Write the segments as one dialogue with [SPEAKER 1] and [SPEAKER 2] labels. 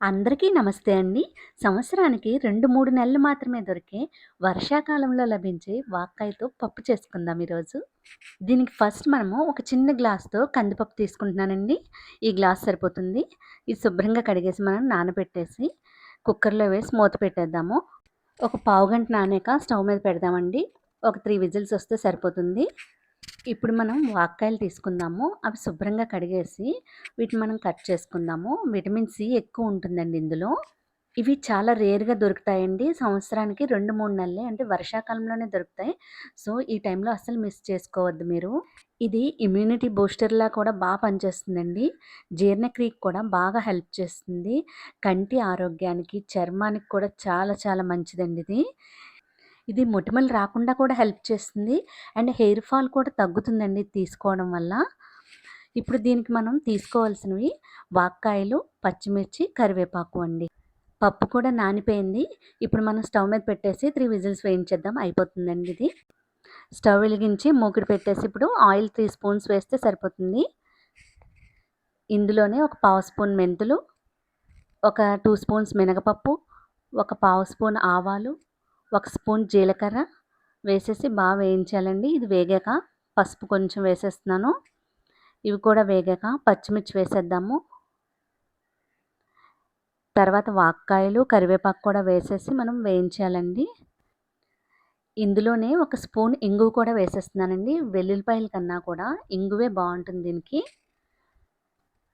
[SPEAKER 1] అందరికీ నమస్తే అండి. సంవత్సరానికి రెండు మూడు నెలలు మాత్రమే దొరికే వర్షాకాలంలో లభించే వాక్కాయతో పప్పు చేసుకుందాం ఈరోజు. దీనికి ఫస్ట్ మనము ఒక చిన్న గ్లాస్తో కందిపప్పు తీసుకుంటున్నానండి. ఈ గ్లాస్ సరిపోతుంది. ఇది శుభ్రంగా కడిగేసి మనం నానబెట్టేసి కుక్కర్లో వేసి మూత పెట్టేద్దాము. ఒక పావు గంట నానాక స్టవ్ మీద పెడదామండి. ఒక త్రీ విజిల్స్ వస్తే సరిపోతుంది. ఇప్పుడు మనం వాక్కాయలు తీసుకుందాము. అవి శుభ్రంగా కడిగేసి వీటిని మనం కట్ చేసుకుందాము. విటమిన్ సి ఎక్కువ ఉంటుందండి ఇందులో. ఇవి చాలా రేర్గా దొరుకుతాయండి. సంవత్సరానికి రెండు మూడు నెలలే అంటే వర్షాకాలంలోనే దొరుకుతాయి. సో ఈ టైంలో అస్సలు మిస్ చేసుకోవద్దు మీరు. ఇది ఇమ్యూనిటీ బూస్టర్లా కూడా బాగా పనిచేస్తుందండి. జీర్ణక్రియకి కూడా బాగా హెల్ప్ చేస్తుంది. కంటి ఆరోగ్యానికి చర్మానికి కూడా చాలా చాలా మంచిదండి ఇది. ఇది మొటిమలు రాకుండా కూడా హెల్ప్ చేస్తుంది. అండ్ హెయిర్ ఫాల్ కూడా తగ్గుతుందండి తీసుకోవడం వల్ల. ఇప్పుడు దీనికి మనం తీసుకోవాల్సినవి వాక్కాయలు పచ్చిమిర్చి కరివేపాకు అండి. పప్పు కూడా నానిపోయింది. ఇప్పుడు మనం స్టవ్ మీద పెట్టేసి త్రీ విజిల్స్ వేయించేద్దాం. అయిపోతుందండి ఇది. స్టవ్ వెలిగించి మూకిడి పెట్టేసి ఇప్పుడు ఆయిల్ త్రీ స్పూన్స్ వేస్తే సరిపోతుంది. ఇందులోనే ఒక పావు స్పూన్ మెంతులు ఒక టూ స్పూన్స్ మినగపప్పు ఒక పావు స్పూన్ ఆవాలు ఒక స్పూన్ జీలకర్ర వేసేసి బాగా వేయించాలండి. ఇది వేగాక పసుపు కొంచెం వేసేస్తున్నాను. ఇవి కూడా వేగాక పచ్చిమిర్చి వేసేద్దాము. తర్వాత వాక్కాయలు కరివేపాకు కూడా వేసేసి మనం వేయించాలండి. ఇందులోనే ఒక స్పూన్ ఇంగు కూడా వేసేస్తున్నానండి. వెల్లుల్లిపాయల కన్నా కూడా ఇంగువే బాగుంటుంది దీనికి.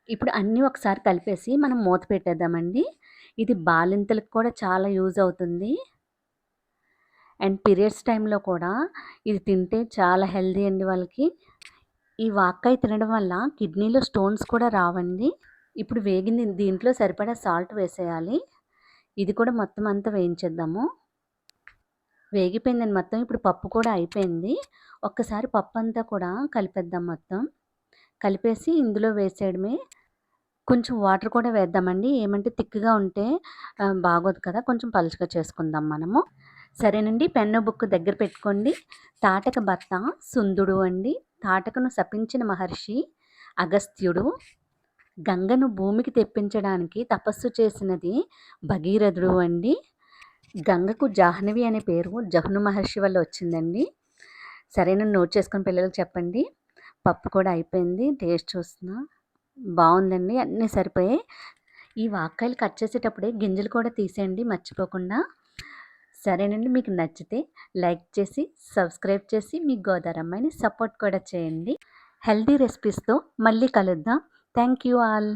[SPEAKER 1] ఇప్పుడు అన్నీ ఒకసారి కలిపేసి మనం మూత పెట్టేద్దామండి. ఇది బాలింతలకు కూడా చాలా యూజ్ అవుతుంది. అండ్ పీరియడ్స్ టైంలో కూడా ఇది తింటే చాలా హెల్దీ అండి వాళ్ళకి. ఈ వాక్కాయ తినడం వల్ల కిడ్నీలో స్టోన్స్ కూడా రావండి. ఇప్పుడు వేగింది దీంట్లో సరిపడా సాల్ట్ వేసేయాలి. ఇది కూడా మొత్తం అంతా వేయించేద్దాము. వేగిపోయిందండి మొత్తం. ఇప్పుడు పప్పు కూడా అయిపోయింది. ఒక్కసారి పప్పు అంతా కూడా కలిపేద్దాం మొత్తం. కలిపేసి ఇందులో వేసేయడమే. కొంచెం వాటర్ కూడా వేద్దామండి. ఏమంటే తిక్కుగా ఉంటే బాగోదు కదా. కొంచెం పలుచగా చేసుకుందాం మనము. సరేనండి పెన్ను బుక్ దగ్గర పెట్టుకోండి. తాటక భర్త సుందుడు అండి. తాటకను శపించిన మహర్షి అగస్త్యుడు గంగను భూమికి తెప్పించడానికి తపస్సు చేసినది భగీరథుడు అండి. గంగకు జాహ్నవి అనే పేరు జహ్ను మహర్షి వల్ల వచ్చిందండి. సరైన నోట్ చేసుకుని పిల్లలకు చెప్పండి. పప్పు కూడా అయిపోయింది టేస్ట్ చూస్తున్నా. బాగుందండి అన్నీ సరిపోయాయి. ఈ వాకాయలు కట్ చేసేటప్పుడే గింజలు కూడా తీసేయండి మర్చిపోకుండా. సరేనండి. మీకు నచ్చితే లైక్ చేసి సబ్స్క్రైబ్ చేసి మీ గోదారమ్మాయిని సపోర్ట్ కూడా చేయండి. హెల్దీ రెసిపీస్తో మళ్ళీ కలుద్దాం. Thank you all.